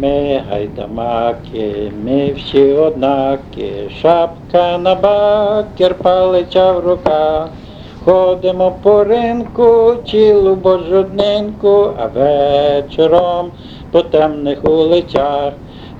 Ми гайдамаки, ми всі однакі, шапка на бакер, палиця в руках. Ходимо по ринку, цілу божоднинку, а вечором по темних вулицях.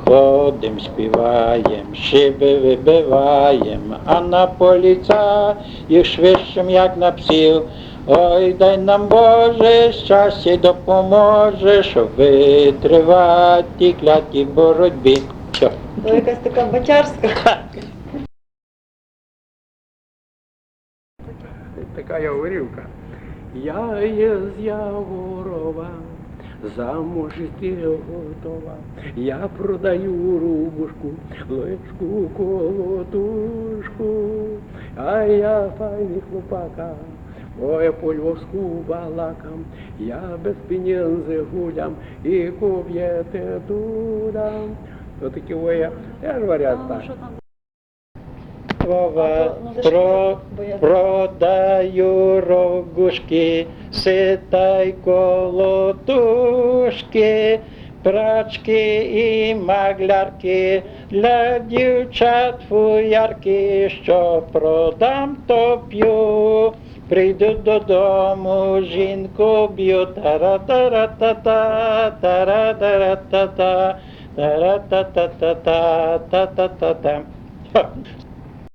Ходим, співаєм, шиби вибиваєм, а на поліця їх швидшим, як на псів. Ой, дай нам Боже, щастя допоможе, щоб витривати ті кляті боротьбі. Все. То якась така бачарська. Така яворівка. Я є з Яворова, замуж іти готова. Я продаю рубушку, личку колотушку, а я файний хлопака. Ой, по львовську балакам, я без пенінзи гулям і куб'єте дудам. То такі ой, я ж варіант так. Вова, Ну, про, продаю рогушки, ситай колотушки, прачки і маглярки, для дівчат фуярки, що продам, то п'ю. Прийду додому, жінку б'ю, тара-тара-та-та, тара-тара-та-та, тара-та-та-та-та, та-та-та-та.